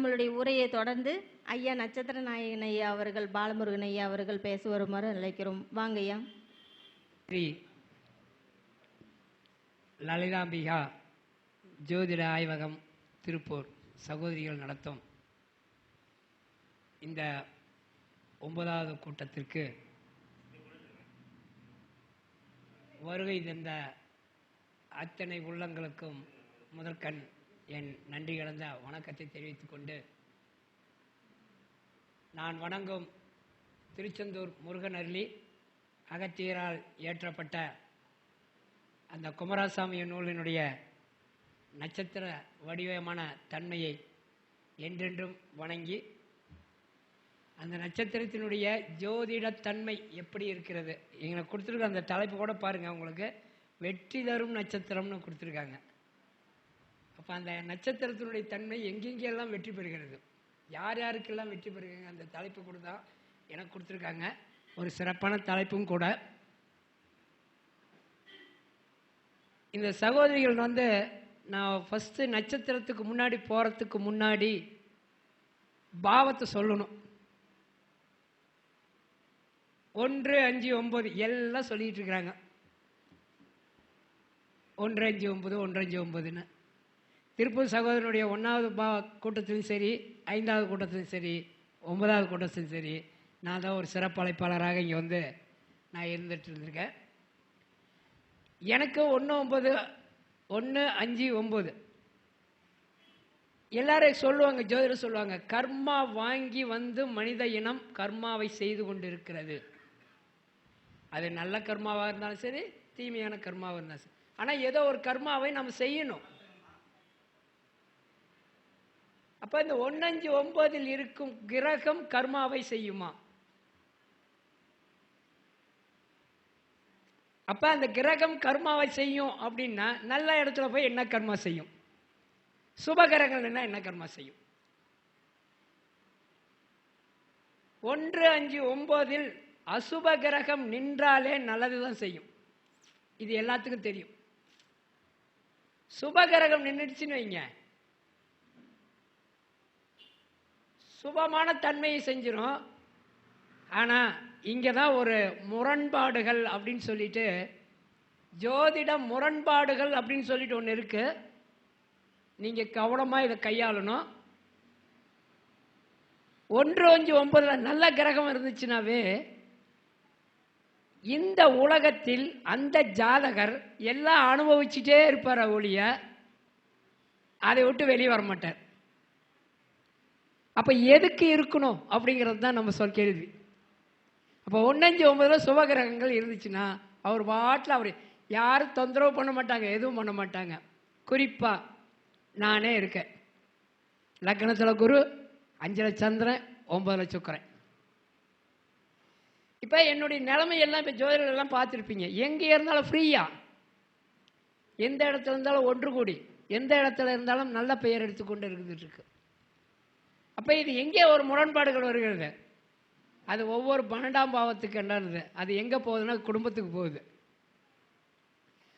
நம்மளுடைய உரையை தொடர்ந்து ஐயா நட்சத்திர நாயகன் ஐயா அவர்கள் பாலமுருகன் ஐயா அவர்கள் பேச வருமாறு அழைக்கிறோம் வாங்க ஐயா. ஸ்ரீ லலிதாம்பிகா ஜோதிட ஆய்வகம் திருப்பூர். சகோதரிகள் நடத்தும் இந்த ஒன்பதாவது கூட்டத்திற்கு வருகை தந்த அத்தனை உள்ளங்களுக்கும் முதற்கண் என் நன்றி கலந்த வணக்கத்தை தெரிவித்துக் கொண்டு நான் வணங்கும் திருச்செந்தூர் முருகன் அருளி அகத்தியரால் இயற்றப்பட்ட அந்த குமாரசாமி நூலினுடைய நட்சத்திர வடிவமான தன்மையை என்றென்றும் வணங்கி அந்த நட்சத்திரத்தினுடைய ஜோதிடத்தன்மை எப்படி இருக்கிறது? எங்களை கொடுத்துருக்க அந்த தலைப்பு கூட பாருங்கள் உங்களுக்கு வெற்றி தரும் நட்சத்திரம்னு கொடுத்துருக்காங்க. அப்போ அந்த நட்சத்திரத்தினுடைய தன்மை எங்கெங்கெல்லாம் வெற்றி பெறுகிறது? யார் யாருக்கெல்லாம் வெற்றி பெறுகிறாங்க அந்த தலைப்பு கூட தான் எனக்கு கொடுத்துருக்காங்க. ஒரு சிறப்பான தலைப்பும் கூட. இந்த சகோதரிகள் வந்து நான் ஃபஸ்ட்டு நட்சத்திரத்துக்கு முன்னாடி போகிறதுக்கு முன்னாடி பாவத்தை சொல்லணும். ஒன்று அஞ்சு ஒம்பது எல்லாம் சொல்லிகிட்டு இருக்கிறாங்க. ஒன்று அஞ்சு ஒம்பது ஒன்று அஞ்சு ஒம்பதுன்னு. திருப்பூர் சகோதரனுடைய ஒன்றாவது பா கூட்டத்திலும் சரி ஐந்தாவது கூட்டத்திலும் சரி ஒன்பதாவது கூட்டத்திலும் சரி நான் தான் ஒரு சிறப்பு அழைப்பாளராக இங்கே வந்து நான் இருந்துட்டு இருந்திருக்கேன். எனக்கு ஒன்று ஒம்பது ஒன்று அஞ்சு ஒம்பது எல்லாரும் சொல்லுவாங்க ஜோதிடர் சொல்லுவாங்க கர்மா வாங்கி வந்து மனித இனம் கர்மாவை செய்து கொண்டு இருக்கிறது அது நல்ல கர்மாவாக இருந்தாலும் சரி தீமையான கர்மாவாக இருந்தாலும் சரி. ஆனால் ஏதோ ஒரு கர்மாவை நம்ம செய்யணும். அப்போ இந்த ஒன்னஞ்சு ஒன்பதில் இருக்கும் கிரகம் கர்மாவை செய்யுமா? அப்போ அந்த கிரகம் கர்மாவை செய்யும் அப்படின்னா நல்ல இடத்துல போய் என்ன கர்மா செய்யும்? சுபகிரகங்கள் என்ன என்ன கர்மா செய்யும்? ஒன்று அஞ்சு ஒன்பதில் அசுப கிரகம் நின்றாலே நல்லதுதான் செய்யும். இது எல்லாத்துக்கும் தெரியும். சுபகிரகம் நின்றுச்சுன்னு வைங்க. சுபமான தன்மையை செஞ்சிடும் ஆனால் இங்கே தான் ஒரு முரண்பாடுகள் அப்படின்னு சொல்லிட்டு ஜோதிட முரண்பாடுகள் அப்படின்னு சொல்லிட்டு ஒன்று இருக்குது நீங்கள் கவனமாக இதை கையாளணும். ஒன்று அஞ்சு ஒன்பதில் நல்ல கிரகம் இருந்துச்சுனாவே இந்த உலகத்தில் அந்த ஜாதகர் எல்லாம் அனுபவிச்சுட்டே இருப்பார் ஒழிய அதை விட்டு வெளியே வர மாட்டார் அப்போ எதுக்கு இருக்கணும் அப்படிங்கிறது தான் நம்ம சொல் கேள்வி. அப்போ ஒன்னஞ்சு ஒன்பதுல சுபகிரகங்கள் இருந்துச்சுன்னா அவர் பாட்டில் அவர் யாரும் தொந்தரவு பண்ண மாட்டாங்க எதுவும் பண்ண மாட்டாங்க. குறிப்பாக நானே இருக்கேன். லக்னத்தில் குரு அஞ்சில் சந்திரன் ஒன்பதுல சுக்கரன். இப்போ என்னுடைய நிலைமையெல்லாம் இப்போ ஜோதிடெல்லாம் எல்லாம் பார்த்துருப்பீங்க. எங்கே இருந்தாலும் ஃப்ரீயா எந்த இடத்துல இருந்தாலும் ஒன்று கூடி. எந்த இடத்துல இருந்தாலும் நல்ல பெயர் எடுத்துக்கொண்டு இருக்குது இருக்கு. அப்போ இது எங்கே ஒரு முரண்பாடுகள் வருகிறது? அது ஒவ்வொரு பன்னெண்டாம் பாவத்துக்கு என்னது? அது எங்கே போகுதுன்னா குடும்பத்துக்கு போகுது.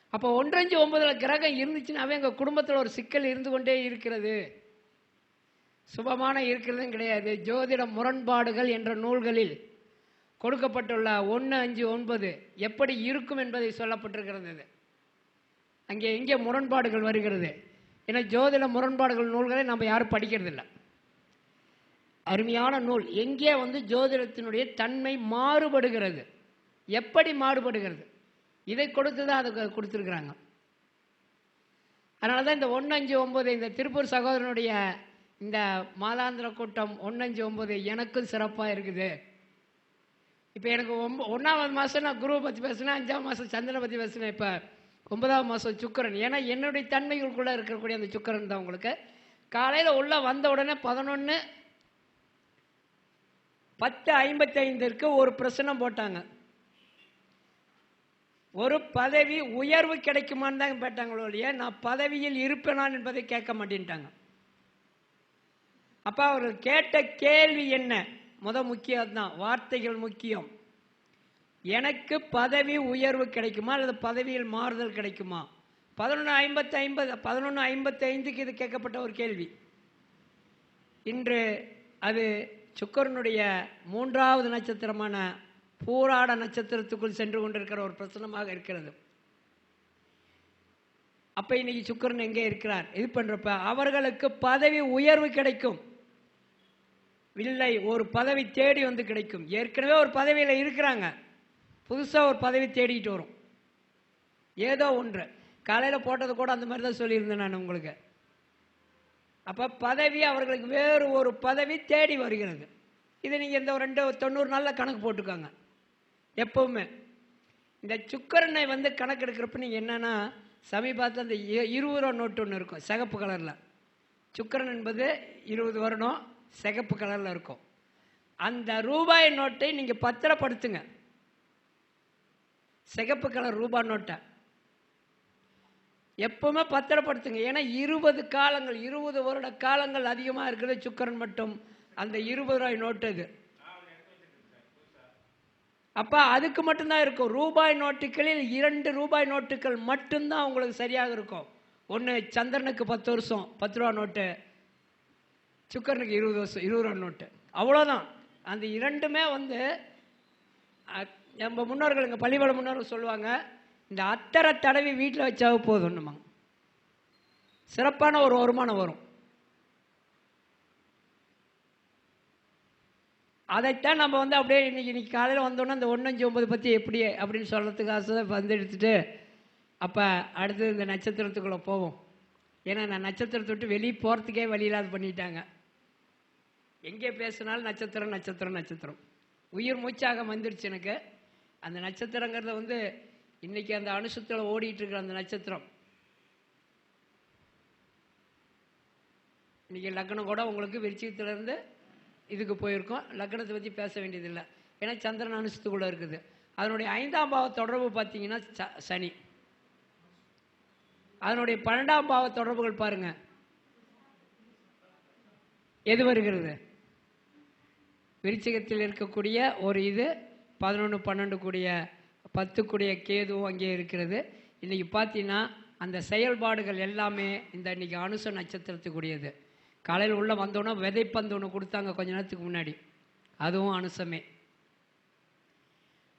அப்போ ஒன்றஞ்சு ஒன்பதில் கிரகம் இருந்துச்சுன்னாவே எங்கள் குடும்பத்தில் ஒரு சிக்கல் இருந்து கொண்டே இருக்கிறது. சுபமான இருக்கிறதும் கிடையாது. ஜோதிட முரண்பாடுகள் என்ற நூல்களில் கொடுக்கப்பட்டுள்ள ஒன்று அஞ்சு ஒன்பது எப்படி இருக்கும் என்பதை சொல்லப்பட்டிருக்கிறது அங்கே எங்கே முரண்பாடுகள் வருகிறது? ஏன்னா ஜோதிட முரண்பாடுகள் நூல்களை நம்ம யாரும் படிக்கிறதில்ல. அருமையான நூல். எங்கே வந்து ஜோதிடத்தினுடைய தன்மை மாறுபடுகிறது? எப்படி மாறுபடுகிறது? இதை கொடுத்து தான் அதை கொடுத்துருக்குறாங்க. அதனால தான் இந்த ஒன்று அஞ்சு ஒம்பது இந்த திருப்பூர் சகோதரனுடைய இந்த மாதாந்திர கூட்டம் ஒன்று அஞ்சு ஒம்பது எனக்கும் சிறப்பாக இருக்குது. இப்போ எனக்கு ஒம்ப ஒன்றாவது மாதம் நான் குருவை பற்றி பேசினேன் அஞ்சாவது மாதம் சந்திரனை பற்றி பேசினேன். இப்போ ஒன்பதாவது மாதம் சுக்கரன். ஏன்னா என்னுடைய தன்மைகளுக்குள்ளே இருக்கக்கூடிய அந்த சுக்கரன் தான் உங்களுக்கு. காலையில் உள்ளே வந்த உடனே பதினொன்று பத்து ஐம்பத்தைந்திற்கு ஒரு பிரசனம் போட்டாங்க. ஒரு பதவி உயர்வு கிடைக்குமான்னு தான் கேட்டாங்களோ இல்லையா நான் பதவியில் இருப்பேனான் என்பதை கேட்க மாட்டேன்ட்டாங்க. அப்போ அவர் கேட்ட கேள்வி என்ன? முத முக்கியம் தான் வார்த்தைகள் முக்கியம். எனக்கு பதவி உயர்வு கிடைக்குமா அல்லது பதவியில் மாறுதல் கிடைக்குமா? பதினொன்று ஐம்பத்தி ஐம்பது பதினொன்று ஐம்பத்தி ஐந்துக்கு இது கேட்கப்பட்ட ஒரு கேள்வி. இன்று அது சுக்கரனுடைய மூன்றாவது நட்சத்திரமான பூராட நட்சத்திரத்துக்குள் சென்று கொண்டிருக்கிற ஒரு பிரச்சனமாக இருக்கிறது. அப்ப இன்னைக்கு சுக்கரன் எங்கே இருக்கிறார்? இது பண்றப்ப அவர்களுக்கு பதவி உயர்வு கிடைக்கும். இல்லை ஒரு பதவி தேடி வந்து கிடைக்கும். ஏற்கனவே ஒரு பதவியில் இருக்கிறாங்க. புதுசாக ஒரு பதவி தேடிட்டு வரும். ஏதோ ஒன்று. காலையில் போட்டது கூட அந்த மாதிரி தான் சொல்லியிருந்தேன் நான் உங்களுக்கு. அப்போ பதவி அவர்களுக்கு வேறு ஒரு பதவி தேடி வருகிறது. இது நீங்கள் இந்த ஒரு ரெண்டு தொண்ணூறு நாளில் கணக்கு போட்டுக்கோங்க. எப்பவுமே. இந்த சுக்கரனை வந்து கணக்கெடுக்கிறப்ப நீங்கள் என்னென்னா சமீபத்தில் அந்த இருபது ரூபா நோட்டு ஒன்று இருக்கும் சிகப்பு கலரில். சுக்கரன் என்பது இருபது வருடம் சிகப்பு கலரில் இருக்கும். அந்த ரூபாய் நோட்டை நீங்கள் பத்திரப்படுத்துங்க. சிகப்பு கலர் ரூபாய் நோட்டை. எப்பவுமே பத்திரப்படுத்துங்க. ஏன்னா இருபது காலங்கள் இருபது வருட காலங்கள் அதிகமாக இருக்கிறது சுக்கரன் மட்டும். அந்த இருபது ரூபாய் நோட்டு இது. அப்போ அதுக்கு மட்டும்தான் இருக்கும். ரூபாய் நோட்டுகளில் இரண்டு ரூபாய் நோட்டுகள் மட்டும்தான் உங்களுக்கு சரியாக இருக்கும். ஒன்று சந்திரனுக்கு பத்து வருஷம் பத்து ரூபா நோட்டு. சுக்கரனுக்கு இருபது வருஷம் இருபது ரூபா நோட்டு. அவ்வளோதான் அந்த இரண்டுமே வந்து நம்ம முன்னோர்கள் இங்கே பள்ளிவள முன்னோர்கள் சொல்லுவாங்க இந்த அத்தரை தடவி வீட்டில் வச்சாவே போதும்னுமாங்க சிறப்பான ஒரு வருமானம் வரும். அதைத்தான் நம்ம வந்து அப்படியே இன்றைக்கி இன்றைக்கி காலையில் வந்தோன்னே அந்த ஒன்றஞ்சு ஒன்பது பற்றி எப்படி அப்படின்னு சொல்கிறதுக்கு ஆசை வந்து எடுத்துட்டு அப்போ அடுத்து இந்த நட்சத்திரத்துக்குள்ளே போவோம். ஏன்னா நான் நட்சத்திரத்தை விட்டு வெளியே போகிறதுக்கே வழி இல்லாத பண்ணிட்டாங்க. எங்கே பேசினாலும் நட்சத்திரம் நட்சத்திரம் நட்சத்திரம். உயிர் மூச்சாக வந்துருச்சு எனக்கு. அந்த நட்சத்திரங்கிறத வந்து இன்னைக்கு அந்த அணுசத்தில் ஓடிட்டு இருக்கிற அந்த நட்சத்திரம். இன்னைக்கு லக்னம் கூட உங்களுக்கு விருச்சிகத்திலேருந்து இதுக்கு போயிருக்கோம். லக்னத்தை பற்றி பேச வேண்டியதில்லை. ஏன்னா சந்திரன் அனுசத்துக்குள்ளே இருக்குது. அதனுடைய ஐந்தாம் பாவ தொடர்பு பார்த்தீங்கன்னா ச- சனி. அதனுடைய பன்னெண்டாம் பாவ தொடர்புகள் பாருங்க. எது வருகிறது? விருச்சிகத்தில் இருக்கக்கூடிய ஒரு இது பதினொன்று பன்னெண்டு கூடிய பத்துக்குடைய கேதுவும் அங்கே இருக்கிறது. இன்னைக்கு பார்த்தீங்கன்னா அந்த செயல்பாடுகள் எல்லாமே இந்த இன்னைக்கு அனுச நட்சத்திரத்துக்குரியது. காலையில் உள்ளே வந்தோன்னா விதைப்பந்து ஒன்று கொடுத்தாங்க கொஞ்ச நேரத்துக்கு முன்னாடி. அதுவும் அனுசமே.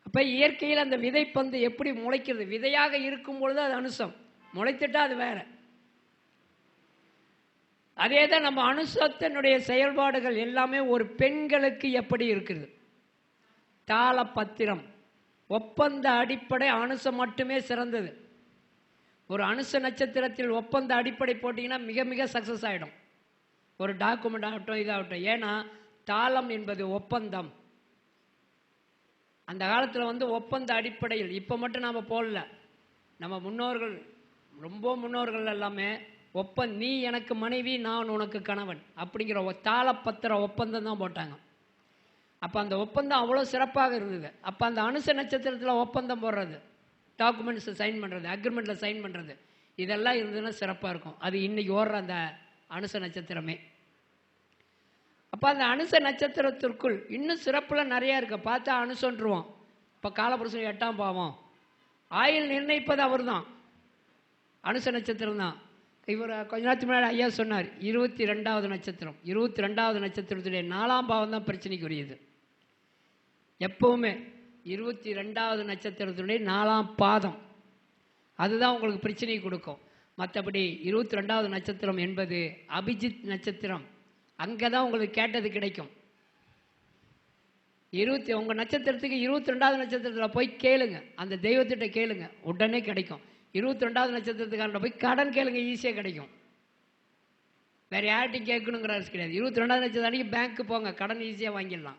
அப்போ இயற்கையில் அந்த விதைப்பந்து எப்படி முளைக்கிறது? விதையாக இருக்கும் பொழுது அது அனுசம். முளைத்துட்டா அது வேற. அதே தான் நம்ம அனுசத்தினுடைய செயல்பாடுகள் எல்லாமே ஒரு பெண்களுக்கு எப்படி இருக்குது தாள பத்திரம். ஒப்பந்த அடிப்படை அனுசம் மட்டுமே சிறந்தது. ஒரு அனுச நட்சத்திரத்தில் ஒப்பந்த அடிப்படை போட்டிங்கன்னா மிக மிக சக்ஸஸ் ஆகிடும் ஒரு டாக்குமெண்ட் ஆகட்டும் இதாகட்டும். ஏன்னா தாளம் என்பது ஒப்பந்தம். அந்த காலத்தில் வந்து ஒப்பந்த அடிப்படையில் இப்போ மட்டும் நாம் போடல. நம்ம முன்னோர்கள் ரொம்ப முன்னோர்கள் எல்லாமே ஒப்பந் நீ எனக்கு மனைவி நான் உனக்கு கணவன் அப்படிங்கிற ஒரு தாளப்பத்திர ஒப்பந்தம் தான் போட்டாங்க. அப்போ அந்த ஒப்பந்தம் அவ்வளோ சிறப்பாக இருந்தது. அப்போ அந்த அனுச நட்சத்திரத்தில் ஒப்பந்தம் போடுறது. டாக்குமெண்ட்ஸை சைன் பண்ணுறது அக்ரிமெண்ட்டில் சைன் பண்ணுறது இதெல்லாம் இருந்ததுன்னா சிறப்பாக இருக்கும். அது இன்றைக்கி ஓடுற அந்த அனுச நட்சத்திரமே. அப்போ அந்த அனுச நட்சத்திரத்திற்குள் இன்னும் சிறப்பில் நிறையா இருக்குது பார்த்தா அனுசன்றுவோம். இப்போ காலபுருஷன் எட்டாம் பாவம். ஆயுள் நிர்ணயிப்பது அவர் தான் அனுச நட்சத்திரம் தான். இவர் கொஞ்ச நேரத்துக்கு முன்னாடி ஐயா சொன்னார் இருபத்தி ரெண்டாவது நட்சத்திரம். இருபத்தி ரெண்டாவது நட்சத்திரத்துடைய நாலாம் பாவம் தான் பிரச்சனைக்குரியது. எப்பவுமே இருபத்தி ரெண்டாவது நட்சத்திரத்தினுடைய நாலாம் பாதம். அதுதான் உங்களுக்கு பிரச்சனை கொடுக்கும். மற்றபடி இருபத்தி ரெண்டாவது நட்சத்திரம் என்பது அபிஜித் நட்சத்திரம். அங்கே தான் உங்களுக்கு கேட்டது கிடைக்கும். இருபத்தி உங்கள் நட்சத்திரத்துக்கு இருபத்தி ரெண்டாவது நட்சத்திரத்தில் போய் கேளுங்க. அந்த தெய்வத்திட்ட கேளுங்க. உடனே கிடைக்கும். இருபத்தி ரெண்டாவது நட்சத்திரத்துக்காரன் போய் கடன் கேளுங்க ஈஸியாக கிடைக்கும். வேறு யார்கிட்டையும் கேட்கணுங்கிற அரசு கிடையாது. இருபத்தி ரெண்டாவது நட்சத்திரம் அன்றைக்கி பேங்க்கு போங்க. கடன் ஈஸியாக வாங்கிடலாம்.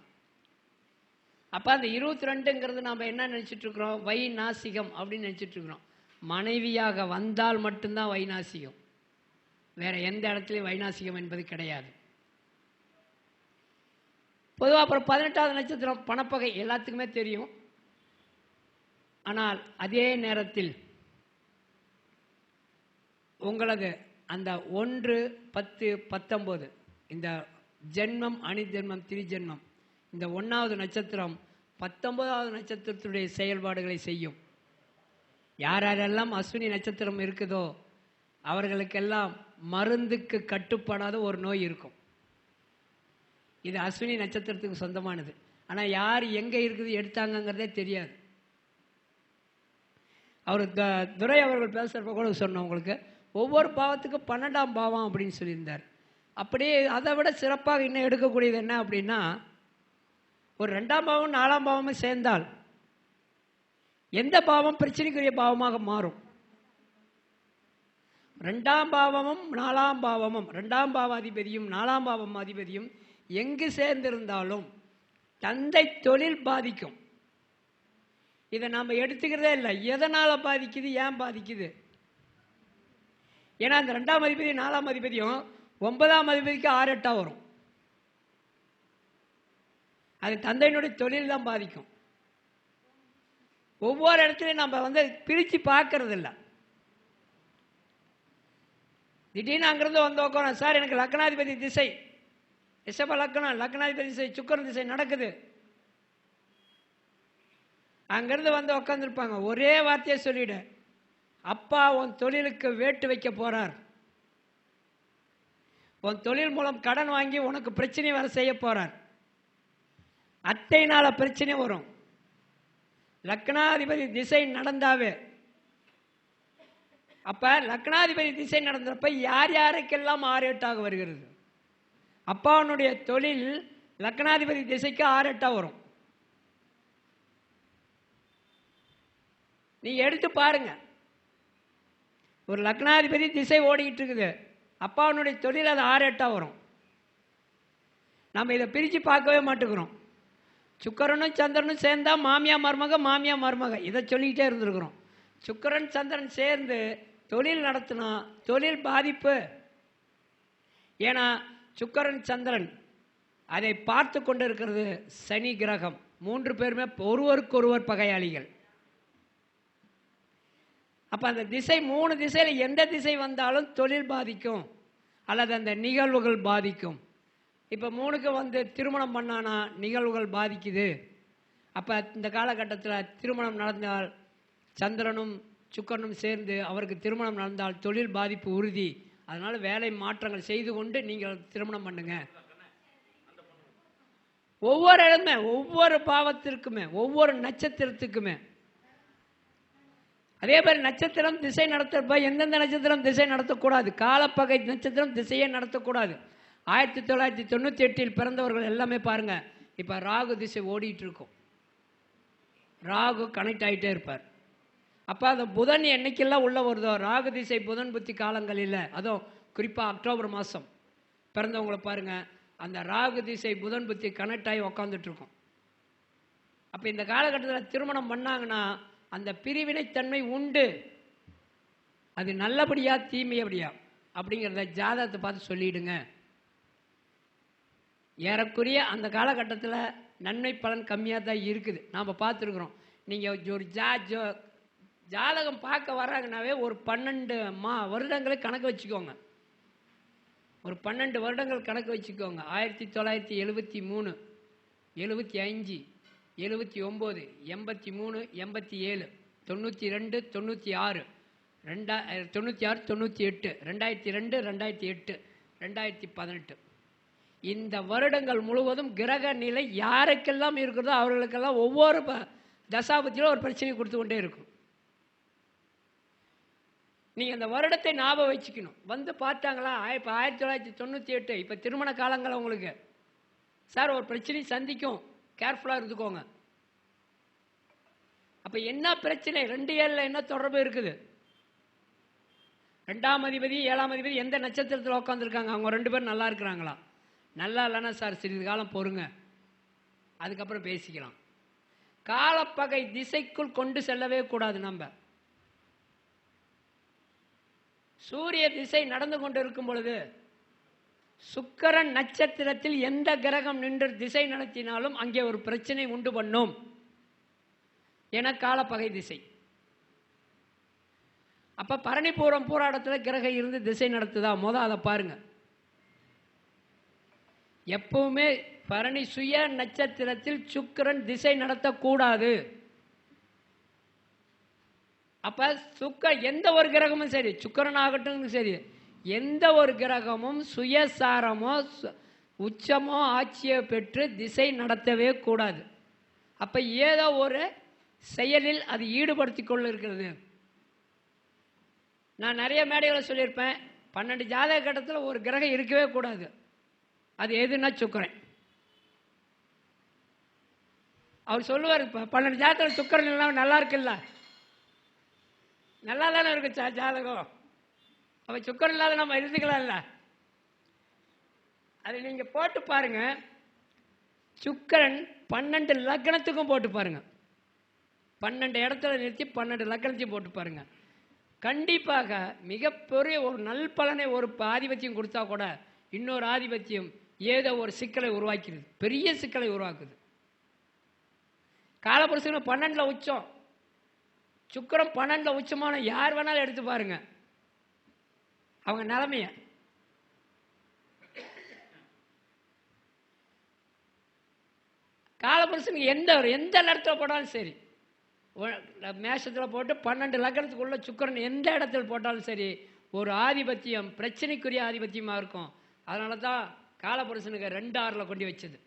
அப்போ அந்த இருபத்தி ரெண்டுங்கிறது நாம் என்ன நினச்சிட்டு இருக்கிறோம்? அப்படின்னு நினச்சிட்டு இருக்கிறோம். மனைவியாக வந்தால் மட்டும்தான் வைநாசிகம். வேற எந்த இடத்துலையும் வைநாசிகம் என்பது கிடையாது. பொதுவாக அப்புறம் பதினெட்டாவது நட்சத்திரம் பணப்பகை எல்லாத்துக்குமே தெரியும். ஆனால் அதே நேரத்தில் உங்களது அந்த ஒன்று பத்து பத்தொம்போது இந்த ஜென்மம் அணி ஜென்மம் திரிஜென்மம் இந்த ஒன்றாவது நட்சத்திரம் பத்தொன்பதாவது நட்சத்திரத்துடைய செயல்பாடுகளை செய்யும். யார் யாரெல்லாம் அஸ்வினி நட்சத்திரம் இருக்குதோ அவர்களுக்கெல்லாம் மருந்துக்கு கட்டுப்படாத ஒரு நோய் இருக்கும். இது அஸ்வினி நட்சத்திரத்துக்கு சொந்தமானது. ஆனால் யார் எங்கே இருக்குது எடுத்தாங்கங்கிறதே தெரியாது. அவர் த- துரை அவர்கள் பேசுகிறப்ப கூட சொன்னோம் உங்களுக்கு. ஒவ்வொரு பாவத்துக்கும் பன்னெண்டாம் பாவம் அப்படின்னு சொல்லியிருந்தார். அப்படியே அதை விட சிறப்பாக இன்னும் எடுக்கக்கூடியது என்ன அப்படின்னா ஒரு ரெண்டாம் பாவம் நாலாம் பாவமும் சேர்ந்தால் எந்த பாவம் பிரச்சனைக்குரிய பாவமாக மாறும்? ரெண்டாம் பாவமும் நாலாம் பாவமும் ரெண்டாம் பாவாதிபதியும் நாலாம் பாவம் அதிபதியும் எங்கு சேர்ந்திருந்தாலும் தந்தை தொழில் பாதிக்கும். இதை நாம் எடுத்துக்கிறதே இல்லை. எதனால் பாதிக்குது? ஏன் பாதிக்குது? ஏன்னா அந்த ரெண்டாம் அதிபதி நாலாம் அதிபதியும் ஒன்பதாம் அதிபதிக்கு ஆறு எட்டாக வரும். அது தந்தையினுடைய தொழில் தான் பாதிக்கும். ஒவ்வொரு இடத்துலையும் நம்ம வந்து பிரித்து பார்க்கறது திடீர்னு அங்கேருந்து வந்து உட்காரோம் சார் எனக்கு லக்னாதிபதி திசை. ரிஷப லக்னம் லக்னாதிபதி திசை சுக்கரன் திசை நடக்குது. அங்கேருந்து வந்து உட்காந்துருப்பாங்க ஒரே வார்த்தையை சொல்லிவிடு அப்பா உன் தொழிலுக்கு வேட்டு வைக்க போகிறார் உன் தொழில் மூலம் கடன் வாங்கி உனக்கு பிரச்சனை வர செய்ய போகிறார் அத்தைனால பிரச்சனை வரும். லக்னாதிபதி திசை நடந்தாவே. அப்ப லக்னாதிபதி திசை நடந்தப்ப யார் யாருக்கெல்லாம் ஆறு எட்டாக வருகிறது? அப்பாவனுடைய தொழில் லக்னாதிபதி திசைக்கு ஆறு வரும். நீ எடுத்து பாருங்க. ஒரு லக்னாதிபதி திசை ஓடிக்கிட்டு இருக்குது. அப்பாவனுடைய தொழில் அது ஆறு வரும். நம்ம இதை பிரித்து பார்க்கவே மாட்டேங்கிறோம் சுக்கரனும் சந்திரனும் சேர்ந்தா மாமியா மருமக மாமியா மருமக. இதை சொல்லிக்கிட்டே இருந்திருக்கிறோம். சுக்கரன் சந்திரன் சேர்ந்து தொழில் நடத்தினா தொழில் பாதிப்பு. ஏன்னா சுக்கரன் சந்திரன் அதை பார்த்து கொண்டு இருக்கிறது சனி கிரகம். மூன்று பேருமே ஒருவருக்கொருவர் பகையாளிகள். அப்போ அந்த திசை மூணு திசையில் எந்த திசை வந்தாலும் தொழில் பாதிக்கும். அல்லது அந்த நிகழ்வுகள் பாதிக்கும். இப்போ மூணுக்கு வந்து திருமணம் பண்ணானா நிகழ்வுகள் பாதிக்குது. அப்போ இந்த காலகட்டத்தில் திருமணம் நடந்தால் சந்திரனும் சுக்கரனும் சேர்ந்து அவருக்கு திருமணம் நடந்தால் தொழில் பாதிப்பு உறுதி. அதனால் வேலை மாற்றங்கள் செய்து கொண்டு நீங்கள் திருமணம் பண்ணுங்க. ஒவ்வொரு இடமே ஒவ்வொரு பாவத்திற்குமே ஒவ்வொரு நட்சத்திரத்துக்குமே. அதே மாதிரி நட்சத்திரம் திசை நடத்தப்ப எந்தெந்த நட்சத்திரம் திசை நடத்தக்கூடாது? காலப்பகை நட்சத்திரம் திசையே நடத்தக்கூடாது. ஆயிரத்தி தொள்ளாயிரத்தி தொண்ணூற்றி எட்டில் பிறந்தவர்கள் எல்லாமே பாருங்கள் இப்போ ராகு திசை ஓடிட்டு இருக்கும் ராகு கனெக்ட் ஆகிட்டே இருப்பார். அப்போ அந்த புதன் என்னைக்கெல்லாம் உள்ளே வருதோ ராகு திசை புதன் புத்தி காலங்களில் அதுவும் குறிப்பாக அக்டோபர் மாதம் பிறந்தவங்களை பாருங்கள் அந்த ராகு திசை புதன் புத்தி கனெக்ட் ஆகி உக்காந்துட்ருக்கும் அப்போ இந்த காலகட்டத்தில் திருமணம் பண்ணாங்கன்னா அந்த பிரிவினைத்தன்மை உண்டு. அது நல்லபடியா தீமையபடியா அப்படிங்கிறத ஜாதகத்தை பார்த்து சொல்லிவிடுங்க ஏறக்குறைய அந்த காலகட்டத்தில் நன்மை பலன் கம்மியாக தான் இருக்குது. நாம் பார்த்துருக்குறோம். நீங்கள் ஒரு ஜா ஜோ ஜாதகம் பார்க்க வர்றாங்கனாவே ஒரு பன்னெண்டு மா வருடங்களை கணக்கு வச்சுக்கோங்க. ஒரு பன்னெண்டு வருடங்கள் கணக்கு வச்சுக்கோங்க. ஆயிரத்தி தொள்ளாயிரத்தி எழுபத்தி மூணு எழுபத்தி அஞ்சு எழுபத்தி ஒம்பது எண்பத்தி மூணு எண்பத்தி ஏழு தொண்ணூற்றி ரெண்டு தொண்ணூற்றி ஆறு ரெண்டா தொண்ணூற்றி ஆறு தொண்ணூற்றி எட்டு ரெண்டாயிரத்தி ரெண்டு ரெண்டாயிரத்தி எட்டு ரெண்டாயிரத்தி பதினெட்டு. இந்த வருடங்கள் முழுவதும் கிரக நிலை யாருக்கெல்லாம் இருக்கிறதோ அவர்களுக்கெல்லாம் ஒவ்வொரு ப- தசாபத்திலும் ஒரு பிரச்சனை கொடுத்து கொண்டே இருக்கும். நீங்கள் அந்த வருடத்தை ஞாபகம் வச்சுக்கணும். வந்து பார்த்தாங்களா? ஆய- இப்போ ஆயிரத்தி தொள்ளாயிரத்தி தொண்ணூற்றி எட்டு இப்போ திருமண காலங்கள் உங்களுக்கு. சார் ஒரு பிரச்சனை சந்திக்கும். கேர்ஃபுல்லாக இருந்துக்கோங்க. அப்போ என்ன பிரச்சனை? ரெண்டு ஏழில் என்ன தொடர்பு இருக்குது? ரெண்டாம் அதிபதி ஏழாம் அதிபதி எந்த நட்சத்திரத்தில் உட்காந்துருக்காங்க அவங்க ரெண்டு பேரும் நல்லா இருக்கிறாங்களா? நல்லா இல்லைன்னா சார் சிறிது காலம் பொறுங்க. அதுக்கப்புறம் பேசிக்கலாம். காலப்பகை திசைக்குள் கொண்டு செல்லவே கூடாது நம்ம. சூரிய திசை நடந்து கொண்டு இருக்கும் பொழுது சுக்கரன் நட்சத்திரத்தில் எந்த கிரகம் நின்று திசை நடத்தினாலும் அங்கே ஒரு பிரச்சனை உண்டு பண்ணும். என காலப்பகை திசை. அப்ப பரணிபுரம் போராட்டத்தில் கிரகம் இருந்து திசை நடத்துதா? மொதல் அதை பாருங்கள் எப்பவுமே பரணி சுய நட்சத்திரத்தில் சுக்கிரன் திசை நடத்தக்கூடாது. அப்ப சுக்க எந்த ஒரு கிரகமும் சரி சுக்கிரன் ஆகட்டும் சரி எந்த ஒரு கிரகமும் சுயசாரமோ சு- உச்சமோ ஆட்சியை பெற்று திசை நடத்தவே கூடாது. அப்போ ஏதோ ஒரு செயலில் அது ஈடுபடுத்தி கொள்ள இருக்கிறது நான் நிறைய மேடைகளை சொல்லியிருப்பேன். பன்னெண்டு ஜாதக கட்டத்தில் ஒரு கிரகம் இருக்கவே கூடாது. அது எதுன்னா சுக்கரன். அவர் சொல்லுவார் இப்போ பன்னெண்டு ஜாதகம் சுக்கரன் இல்லாமல் நல்லா இருக்குல்ல? நல்லா தானே இருக்கு ஜாதகம். அவ சுக்கரன் இல்லாத நம்ம இருந்துக்கலாம்ல. அதை நீங்கள் போட்டு பாருங்க. சுக்கரன் பன்னெண்டு லக்னத்துக்கும் போட்டு பாருங்க. பன்னெண்டு இடத்துல நிறுத்தி பன்னெண்டு லக்னத்தையும் போட்டு பாருங்க. கண்டிப்பாக மிகப்பெரிய ஒரு நல்பலனை ஒரு ஆதிபத்தியம் கொடுத்தா கூட இன்னொரு ஆதிபத்தியம் ஏதோ ஒரு சிக்கலை உருவாக்கிடுது பெரிய சிக்கலை உருவாக்குது. காலபுருஷன் பன்னெண்டில் உச்சம். சுக்கிரம் பன்னெண்டில் உச்சமான யார் வேணாலும் எடுத்து பாருங்க. அவங்க நிலமைய. காலபுருஷனுக்கு எந்த ஒரு எந்த நேரத்தில் போட்டாலும் சரி. மேஷத்தில் போட்டு பன்னெண்டு லக்னத்துக்குள்ள சுக்கிரன் எந்த இடத்துல போட்டாலும் சரி ஒரு ஆதிபத்தியம் பிரச்சனைக்குரிய ஆதிபத்தியமாக இருக்கும். அதனால தான் காலபுருஷனுக்கு ரெண்டு ஆறில் கொண்டு வச்சது.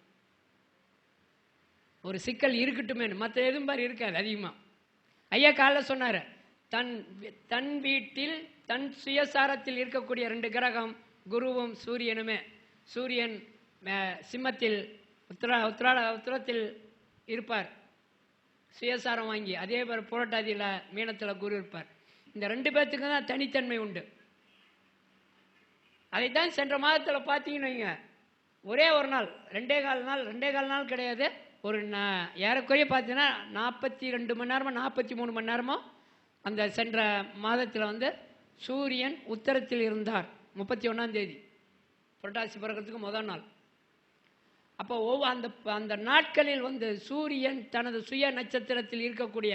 ஒரு சிக்கல் இருக்கட்டுமே மற்ற எதுவும் மாதிரி இருக்காது அதிகமாக ஐயா காலைல சொன்னார் தன் தன் வீட்டில் தன் சுயசாரத்தில் இருக்கக்கூடிய ரெண்டு கிரகம் குருவும் சூரியனுமே. சூரியன் சிம்மத்தில் உத்திரா உத்திராட உத்திரத்தில் இருப்பார். சுயசாரம் வாங்கி அதே மாதிரி புரட்டாதியில் மீனத்தில் குரு இருப்பார். இந்த ரெண்டு பேர்த்துக்கும் தான் தனித்தன்மை உண்டு. அதைத்தான் சென்ற மாதத்தில் பார்த்தீங்கன்னு வைங்க. ஒரே ஒரு நாள் ரெண்டே கால் நாள் ரெண்டே கால் நாள் கிடையாது. ஒரு ஏறக்குறைய பார்த்தீங்கன்னா நாற்பத்தி ரெண்டு மணி நேரமோ நாற்பத்தி மூணு மணி நேரமோ அந்த சென்ற மாதத்தில் வந்து சூரியன் உத்தரத்தில் இருந்தார் முப்பத்தி ஒன்றாந்தேதி புரட்டாசி பிறக்கிறதுக்கு முதல் நாள். அப்போ ஒவ்வொரு அந்த அந்த நாட்களில் வந்து சூரியன் தனது சுய நட்சத்திரத்தில் இருக்கக்கூடிய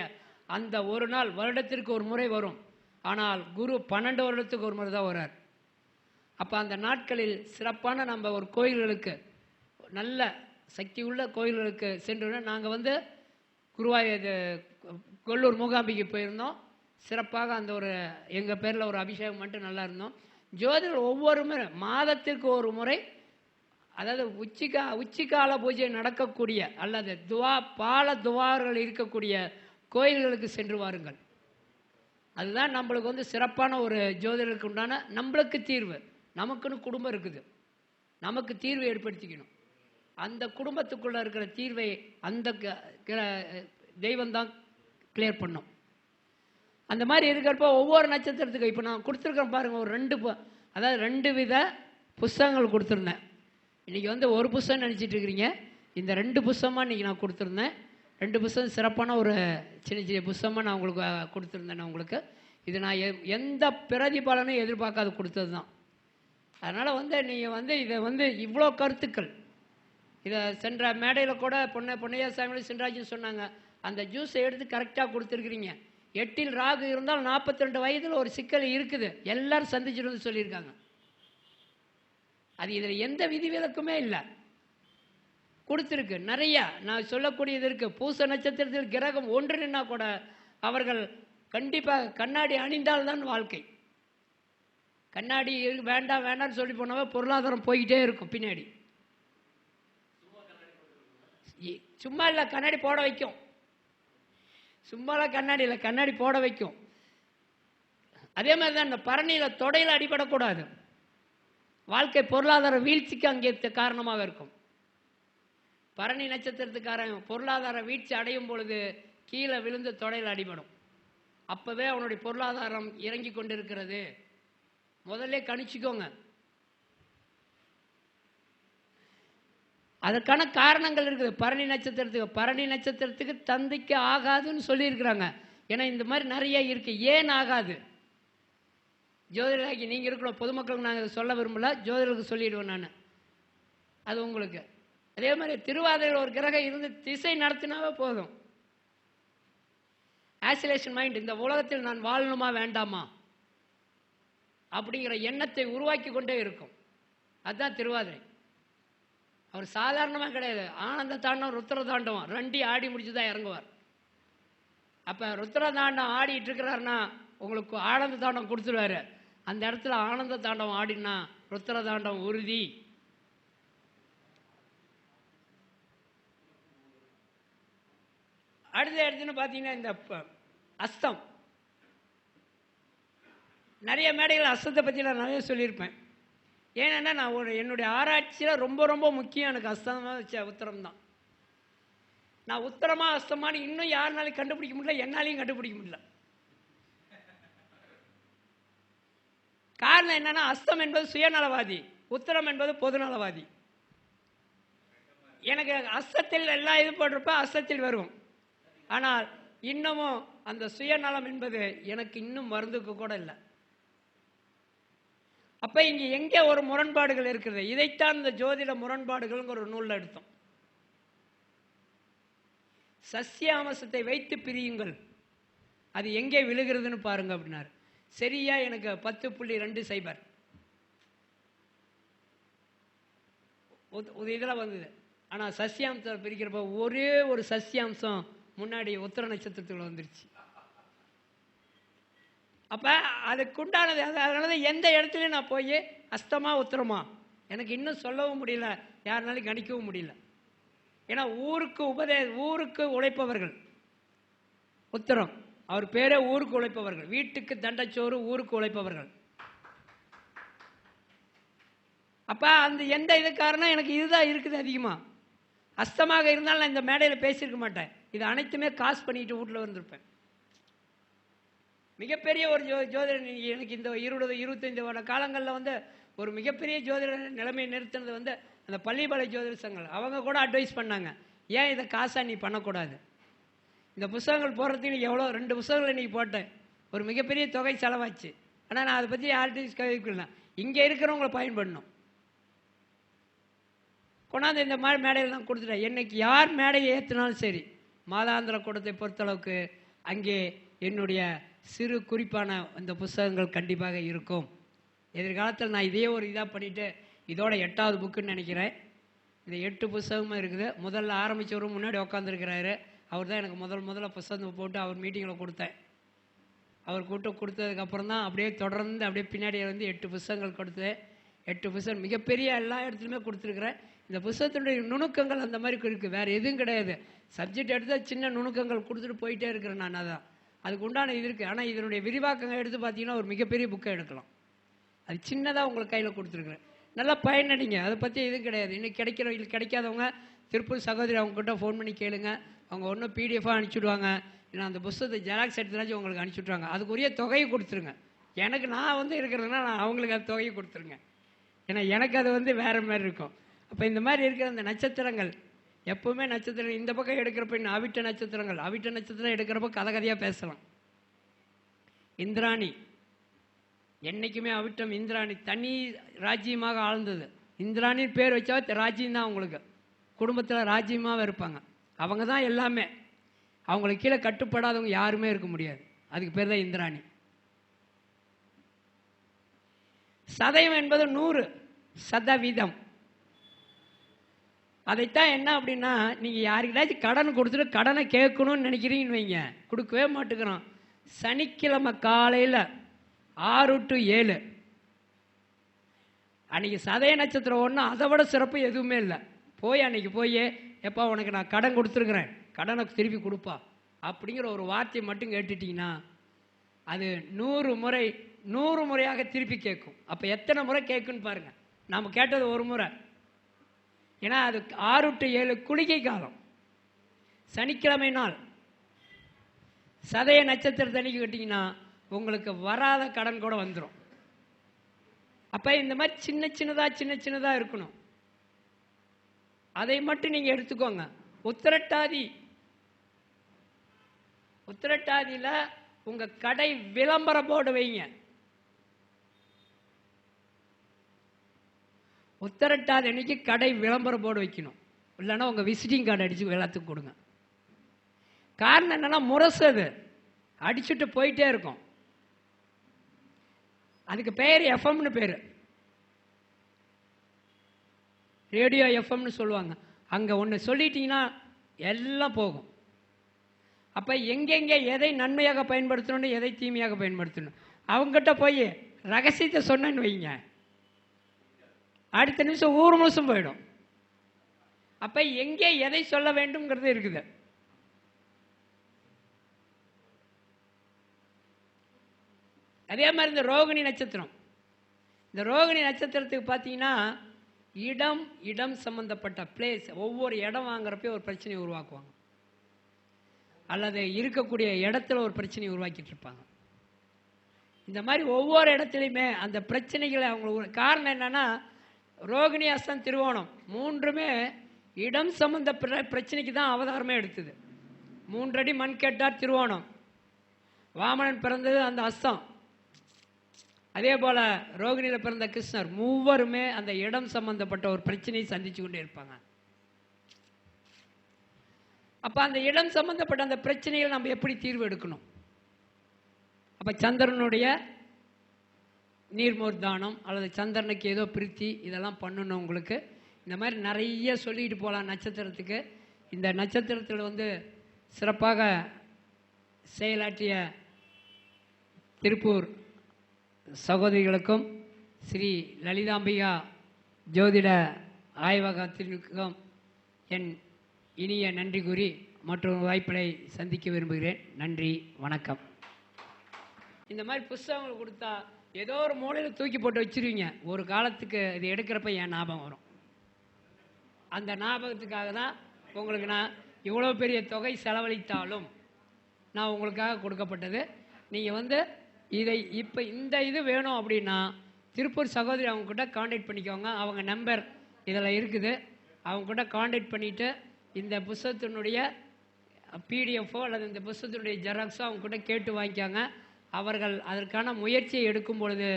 அந்த ஒரு நாள் வருடத்திற்கு ஒரு முறை வரும். ஆனால் குரு பன்னெண்டு வருடத்துக்கு ஒரு முறை தான் வரார் அப்போ அந்த நாட்களில் சிறப்பான நம்ம ஒரு கோயில்களுக்கு நல்ல சக்தி உள்ள கோயில்களுக்கு சென்று நாங்கள் வந்து குருவாயூர் இது கொல்லூர் மூகாம்பிக்கு போயிருந்தோம். சிறப்பாக அந்த ஒரு எங்கள் பேரில் ஒரு அபிஷேகம் மட்டும் நல்லா இருந்தோம். ஜோதிடர் ஒவ்வொரு முறை மாதத்திற்கு ஒரு முறை அதாவது உச்சிகா உச்சிக்கால பூஜை நடக்கக்கூடிய அல்லது துவா பால துவார்கள் இருக்கக்கூடிய கோயில்களுக்கு சென்று வாருங்கள். அதுதான் நம்மளுக்கு வந்து சிறப்பான ஒரு ஜோதிடருக்கு உண்டான நம்மளுக்கு தீர்வு. நமக்குன்னு குடும்பம் இருக்குது. நமக்கு தீர்வை ஏற்படுத்திக்கணும். அந்த குடும்பத்துக்குள்ளே இருக்கிற தீர்வை அந்த தெய்வம் தான் கிளியர் பண்ணும். அந்த மாதிரி இருக்கிறப்ப ஒவ்வொரு நட்சத்திரத்துக்கு இப்போ நான் கொடுத்துருக்கேன் பாருங்கள் ஒரு ரெண்டு அதாவது ரெண்டு வித புஸ்தகங்கள் கொடுத்துருந்தேன். இன்றைக்கி வந்து ஒரு புஸ்தகம் நினச்சிட்டு இருக்கிறீங்க. இந்த ரெண்டு புஸ்தகமாக இன்றைக்கி நான் கொடுத்துருந்தேன். ரெண்டு புஸ்தகம் சிறப்பான ஒரு சின்ன சின்ன புஸ்தகமாக நான் உங்களுக்கு கொடுத்துருந்தேன் நான் உங்களுக்கு. இது நான் எந்த பிரதிபலனும் எதிர்பார்க்காத கொடுத்தது தான் அதனால் வந்து நீங்கள் வந்து இதை வந்து இவ்வளோ கருத்துக்கள். இதை சென்ற மேடையில் கூட பொன்ன பொன்னையா சாமியில் சென்றாஜும் சொன்னாங்க. அந்த ஜூஸை எடுத்து கரெக்டாக கொடுத்துருக்குறீங்க. எட்டில் ராகு இருந்தால் நாற்பத்தி ரெண்டு வயதில் ஒரு சிக்கல் இருக்குது. எல்லாரும் சந்திச்சிருந்து சொல்லியிருக்காங்க. அது இதில் எந்த விதிவிலக்குமே இல்லை. கொடுத்துருக்கு. நிறையா. நான் சொல்லக்கூடியது இருக்குது பூச நட்சத்திரத்தில் கிரகம் ஒன்று நின்னா கூட அவர்கள் கண்டிப்பாக கண்ணாடி அணிந்தால்தான் வாழ்க்கை. கண்ணாடி வேண்டாம் வேண்டாம்னு சொல்லி போனவ பொருளாதாரம் போய்கிட்டே இருக்கும் பின்னாடி. இ- சும்மா இல்லை கண்ணாடி போட வைக்கும். சும்மாலாம் கண்ணாடி இல்லை கண்ணாடி போட வைக்கும். அதே மாதிரி தான் இந்த பரணியில் தொடையில் அடிபடக்கூடாது. வாழ்க்கை பொருளாதார வீழ்ச்சிக்கு அங்கே காரணமாக இருக்கும். பரணி நட்சத்திரத்துக்காரன் பொருளாதார வீழ்ச்சி அடையும் பொழுது கீழே விழுந்து தொடையில் அடிபடும். அப்போவே அவனுடைய பொருளாதாரம் இறங்கி கொண்டிருக்கிறது. முதல்ல கணிச்சுக்கோங்க. அதற்கான காரணங்கள் இருக்குது. பரணி நட்சத்திரத்துக்கு பரணி நட்சத்திரத்துக்கு தந்தைக்கு ஆகாதுன்னு சொல்லியிருக்கிறாங்க. ஏன்னா இந்த மாதிரி நிறைய இருக்கு. ஏன் ஆகாது? ஜோதிடராகி நீங்கள் இருக்கணும் பொதுமக்களுக்கு நாங்கள் சொல்ல விரும்பல. ஜோதிடருக்கு சொல்லிடுவோம் நான். அது உங்களுக்கு. அதே மாதிரி திருவாதிரையில் ஒரு கிரகம் இருந்து திசை நடத்தினாவே போதும். ஆசிலேஷன் மைண்ட் இந்த உலகத்தில் நான் வாழணுமா வேண்டாமா? அப்படிங்கிற எண்ணத்தை உருவாக்கி கொண்டே இருக்கும். அதுதான் திருவாதிரை. அவர் சாதாரணமாக கிடையாது. ஆனந்த தாண்டவம் ருத்ர தாண்டவம். ரெண்டி ஆடி முடிச்சு தான் இறங்குவார். அப்போ ருத்ர தாண்டம் ஆடிட்டு இருக்கிறாருன்னா உங்களுக்கு ஆனந்த தாண்டவம் கொடுத்துருவாரு. அந்த இடத்துல ஆனந்த தாண்டவம் ஆடினா ருத்ர தாண்டவம் உறுதி. அடுத்த இடத்துன்னு பார்த்தீங்கன்னா இந்த அஸ்தம். நிறைய மேடைகள் அஸ்தத்தை பற்றி நான் நிறைய சொல்லியிருப்பேன். ஏன்னா நான் ஒரு என்னுடைய ஆராய்ச்சியில் ரொம்ப ரொம்ப முக்கியம். எனக்கு அஸ்தமாக வச்ச உத்தரம் தான் நான் உத்தரமா அஸ்தமானு இன்னும் யாருனாலையும் கண்டுபிடிக்க முடியல என்னாலையும் கண்டுபிடிக்க முடியல. காரணம் என்னன்னா அஸ்தம் என்பது சுயநலவாதி. உத்தரம் என்பது பொதுநலவாதி. எனக்கு அஸ்தத்தில் எல்லாம் இது போட்டிருப்ப அஸ்தத்தில் வரும். ஆனால் இன்னமும் அந்த சுயநலம் என்பது எனக்கு இன்னும் மருந்துக்கு கூட இல்லை. அப்போ இங்கே எங்கே ஒரு முரண்பாடுகள் இருக்கிறது இதைத்தான் இந்த ஜோதிட முரண்பாடுகள்ங்கிற ஒரு நூலில் எடுத்தோம். சசியாமசத்தை வைத்து பிரியுங்கள். அது எங்கே விழுகிறதுன்னு பாருங்க அப்படின்னாரு. சரியா எனக்கு பத்து புள்ளி ரெண்டு சைபர். ஒரு இதில் வந்தது. ஆனால் சசியாம்சம் பிரிக்கிறப்ப ஒரே ஒரு சசியாம்சம் முன்னாடி உத்தர நட்சத்திரத்தில் வந்துருச்சு. அப்போ அதுக்குண்டானது அது அதனால தான் எந்த இடத்துலையும் நான் போய் அஸ்தமா உத்தரமா. எனக்கு இன்னும் சொல்லவும் முடியல யாருனாலும் கணிக்கவும் முடியல. ஏன்னா ஊருக்கு உபதே ஊருக்கு உழைப்பவர்கள். உத்தரம். அவர் பேரே ஊருக்கு உழைப்பவர்கள். வீட்டுக்கு தண்டச்சோறு ஊருக்கு உழைப்பவர்கள். அப்போ அந்த எந்த இது காரணம் எனக்கு இதுதான் இருக்குது அதிகமாக அஸ்தமாக இருந்தாலும் நான் இந்த மேடையில் பேசியிருக்க மாட்டேன். இது அனைத்துமே காசு பண்ணிட்டு வீட்டில் வந்திருப்பேன். மிகப்பெரிய ஒரு ஜோ ஜோதிடர் எனக்கு இந்த இருபது இருபத்தைந்து வருட காலங்களில் வந்து ஒரு மிகப்பெரிய ஜோதிடர் நிலைமையை நிறுத்தினது வந்து அந்த பள்ளிப்பாளைய ஜோதிட சங்கம் அவங்க கூட அட்வைஸ் பண்ணாங்க. ஏன் இதை காசா நீ பண்ணக்கூடாது? இந்த புஸ்தகங்கள் போடுறதுக்கு நீ எவ்வளோ? ரெண்டு புஸ்தகங்கள் இன்றைக்கி போட்டேன். ஒரு மிகப்பெரிய தொகை செலவாச்சு. ஆனால் நான் அதை பற்றி யார்கிட்டையும் கவிக்கலாம் இங்கே இருக்கிறவங்கள பயன்படணும் கொண்டாந்து இந்த மாதிரி மேடையில் நான் கொடுத்துட்டேன். என்னைக்கு யார் மேடையை ஏற்றினாலும் சரி மாதாந்திர கூடத்தை பொறுத்தளவுக்கு அங்கே என்னுடைய சிறு குறிப்பான இந்த புஸ்தகங்கள் கண்டிப்பாக இருக்கும். எதிர்காலத்தில் நான் இதே ஒரு இதாக பண்ணிவிட்டு இதோட எட்டாவது புக்குன்னு நினைக்கிறேன். இந்த எட்டு புஸ்தகமும் இருக்குது. முதல்ல ஆரம்பித்தவரும் முன்னாடி உட்காந்துருக்கிறாரு அவர் தான் எனக்கு முதல் முதல்ல புஸ்தகம் போட்டு அவர் மீட்டிங்கில் கொடுத்தேன். அவர் கூட்டம் கொடுத்ததுக்கப்புறம் தான் அப்படியே தொடர்ந்து அப்படியே பின்னாடி வந்து எட்டு புஸ்தகங்கள் கொடுத்து எட்டு புஸ்தகம் மிகப்பெரிய எல்லா இடத்துலையுமே கொடுத்துருக்குறேன். இந்த புஸ்தகத்தினுடைய நுணுக்கங்கள் அந்த மாதிரி இருக்குது வேறு எதுவும் கிடையாது. சப்ஜெக்ட் எடுத்தால் சின்ன நுணுக்கங்கள் கொடுத்துட்டு போயிட்டே இருக்கிறேன் நான் அதான். அதுக்கு உண்டான இது இருக்குது ஆனால் இதனுடைய விரிவாக்கங்கள் எடுத்து பார்த்தீங்கன்னா ஒரு மிகப்பெரிய புக்கை எடுக்கலாம். அது சின்னதாக உங்களுக்கு கையில் கொடுத்துருக்குறேன். நல்லா பயனடிங்க. அதை பற்றி எதுவும் கிடையாது. இன்னும் கிடைக்கிற இல்லை கிடைக்காதவங்க திருப்பூர் சகோதரி அவங்ககிட்ட ஃபோன் பண்ணி கேளுங்க. அவங்க ஒன்றும் பிடிஎஃபாக அனுப்பிச்சுடுவாங்க. ஏன்னா அந்த புஸ்தத்தை ஜெராக்ஸ் எடுத்துனாச்சும் உங்களுக்கு அனுப்பிச்சுட்ருவாங்க அதுக்குரிய தொகையை கொடுத்துருங்க. எனக்கு நான் வந்து இருக்கிறதுனா நான் அவங்களுக்கு அது தொகையை கொடுத்துருங்க. ஏன்னா எனக்கு அது வந்து வேற மாதிரி இருக்கும். அப்போ இந்த மாதிரி இருக்கிற அந்த நட்சத்திரங்கள் எப்பவுமே நட்சத்திரம் இந்த பக்கம் எடுக்கிறப்ப இன்னும் அவிட்ட நட்சத்திரங்கள். அவிட்ட நட்சத்திரம் எடுக்கிறப்ப கதை பேசலாம். இந்திராணி. என்றைக்குமே அவிட்டம் இந்திராணி. தனி ராஜ்யமாக ஆழ்ந்தது. இந்திராணி பேர் வச்சா ராஜ்யம் தான் அவங்களுக்கு. குடும்பத்தில் ராஜ்யமாக இருப்பாங்க. அவங்க தான் எல்லாமே. அவங்களுக்கு கீழே கட்டுப்படாதவங்க யாருமே இருக்க முடியாது. அதுக்கு பேர் தான் இந்திராணி. சதயம் என்பது நூறு சதவீதம். அதைத்தான் என்ன அப்படின்னா நீங்கள் யாருக்கிட்டாச்சும் கடன் கொடுத்துட்டு கடனை கேட்கணும்னு நினைக்கிறீங்கன்னு வைங்க. கொடுக்கவே மாட்டுக்கிறோம். சனிக்கிழமை காலையில் ஆறு டு ஏழு. அன்னைக்கு சதய நட்சத்திரம் ஒன்று அதை விட சிறப்பு எதுவுமே இல்லை. போய் அன்றைக்கி போய் எப்பா உனக்கு நான் கடன் கொடுத்துருக்குறேன். கடனை திருப்பி கொடுப்பா. அப்படிங்கிற ஒரு வார்த்தையை மட்டும் கேட்டுட்டிங்கன்னா அது நூறு முறை நூறு முறையாக திருப்பி கேட்கும். அப்போ எத்தனை முறை கேட்குன்னு பாருங்கள் நாம் கேட்டது ஒரு முறை. ஏன்னா அது ஆறு டு ஏழு குளிகை காலம். சனிக்கிழமை நாள். சதய நட்சத்திரத்தன்னைக்கு கேட்டிங்கன்னா உங்களுக்கு வராத கடன் கூட வந்துடும் அப்போ இந்த மாதிரி சின்ன சின்னதாக சின்ன சின்னதாக இருக்கணும். அதை மட்டும் நீங்கள் எடுத்துக்கோங்க. உத்திரட்டாதி. உத்திரட்டாதியில் உங்கள் கடை விளம்பர போர்டு வைங்க. உத்தரட்டாத அன்னைக்கு கடை விளம்பரம் போர்டு வைக்கணும். இல்லைன்னா உங்கள் விசிட்டிங் கார்டு அடித்து எல்லாத்துக்கும் கொடுங்க. காரணம் என்னன்னா முரசு அது. அடிச்சுட்டு போயிட்டே இருக்கும். அதுக்கு பேர் எஃப்எம்னு பேர். ரேடியோ எஃப்எம்னு சொல்லுவாங்க. அங்கே ஒன்று சொல்லிட்டீங்கன்னா எல்லாம் போகும். அப்போ எங்கெங்கே எதை நன்மையாக பயன்படுத்தணும் எதை தீமையாக பயன்படுத்தணும்? அவங்ககிட்ட போய் ரகசியத்தை சொன்னேன்னு வைங்க. அடுத்த நிமிஷம் ஊர் முழுசும் போயிடும். அப்போ எங்கே எதை சொல்ல வேண்டும்ங்கிறது இருக்குது. அதே மாதிரி இந்த ரோகிணி நட்சத்திரம். இந்த ரோகிணி நட்சத்திரத்துக்கு பார்த்தீங்கன்னா இடம் இடம் சம்மந்தப்பட்ட பிளேஸ் ஒவ்வொரு இடம் வாங்குறப்பே ஒரு பிரச்சனையை உருவாக்குவாங்க. அல்லது இருக்கக்கூடிய இடத்துல ஒரு பிரச்சனையை உருவாக்கிட்டு இருப்பாங்க. இந்த மாதிரி ஒவ்வொரு இடத்துலையுமே அந்த பிரச்சனைகளை அவங்களுக்கு காரணம் என்னன்னா ரோகிணி அஸ்தம் திருவோணம் மூன்றுமே இடம் சம்பந்தப்பட்ட பிரச்சனைக்கு தான் அவதாரமே எடுத்தது. மூன்றடி மண் கேட்டார் திருவோணம். வாமனன் பிறந்தது அந்த அஸ்தம். அதே போல ரோகிணியில் பிறந்த கிருஷ்ணர் மூவருமே அந்த இடம் சம்பந்தப்பட்ட ஒரு பிரச்சனையை சந்திச்சு கொண்டே இருப்பாங்க. அப்ப அந்த இடம் சம்பந்தப்பட்ட அந்த பிரச்சனைகள் நம்ம எப்படி தீர்வு எடுக்கணும்? அப்ப சந்திரனுடைய நீர்மோர் தானம் அல்லது சந்திரனுக்கு ஏதோ பிரித்தி இதெல்லாம் பண்ணணும் உங்களுக்கு. இந்த மாதிரி நிறைய சொல்லிட்டு போகலாம் நட்சத்திரத்துக்கு. இந்த நட்சத்திரத்தில் வந்து சிறப்பாக செயலாற்றிய திருப்பூர் சகோதரிகளுக்கும் ஸ்ரீ லலிதாம்பிகா ஜோதிட ஆய்வகத்திற்கும் என் இனிய நன்றி கூறி மற்றொரு வாய்ப்பினை சந்திக்க விரும்புகிறேன். நன்றி வணக்கம். இந்த மாதிரி புஸ்தகங்கள் கொடுத்தா ஏதோ ஒரு மூலையில் தூக்கி போட்டு வச்சிருவீங்க. ஒரு காலத்துக்கு இது எடுக்கிறப்ப என் ஞாபகம் வரும். அந்த ஞாபகத்துக்காக தான் உங்களுக்கு நான் இவ்வளோ பெரிய தொகை செலவழித்தாலும் நான் உங்களுக்காக கொடுக்கப்பட்டது. நீங்கள் வந்து இதை இப்போ இந்த இது வேணும் அப்படின்னா திருப்பூர் சகோதரி அவங்கக்கிட்ட காண்டாக்ட் பண்ணிக்கோங்க. அவங்க நம்பர் இதில் இருக்குது. அவங்கக்கிட்ட காண்டாக்ட் பண்ணிவிட்டு இந்த புஸ்தகத்தினுடைய பிடிஎஃபோ அல்லது இந்த புஸ்தகத்தினுடைய ஜெராக்ஸோ அவங்கக்கிட்ட கேட்டு வாங்கிக்காங்க. அவர்கள் அதற்கான முயற்சியை எடுக்கும் பொழுது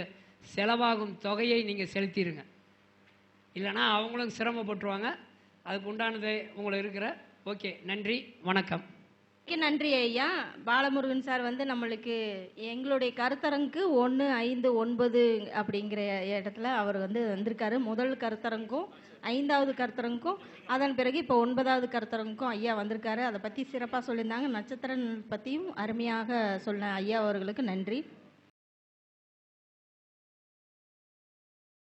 செலவாகும் தொகையை நீங்கள் செலுத்திடுங்க இல்லைன்னா அவங்களும் சிரமப்பட்டுருவாங்க. அதுக்கு உண்டானது உங்களுக்கு இருக்கிற. ஓகே நன்றி வணக்கம். நன்றி ஐயா. பாலமுருகன் சார் வந்து நம்மளுக்கு எங்களுடைய கருத்தரங்குக்கு ஒன்று ஐந்து ஒன்பது அப்படிங்கிற இடத்துல அவர் வந்து வந்திருக்காரு. முதல் கருத்தரங்கும் ஐந்தாவது கருத்தரங்கும் அதன் பிறகு இப்போ ஒன்பதாவது கருத்தரங்குக்கும் ஐயா வந்திருக்காரு. அதை பற்றி சிறப்பாக சொல்லியிருந்தாங்க. நட்சத்திரன் பற்றியும் அருமையாக சொன்ன ஐயா அவர்களுக்கு நன்றி.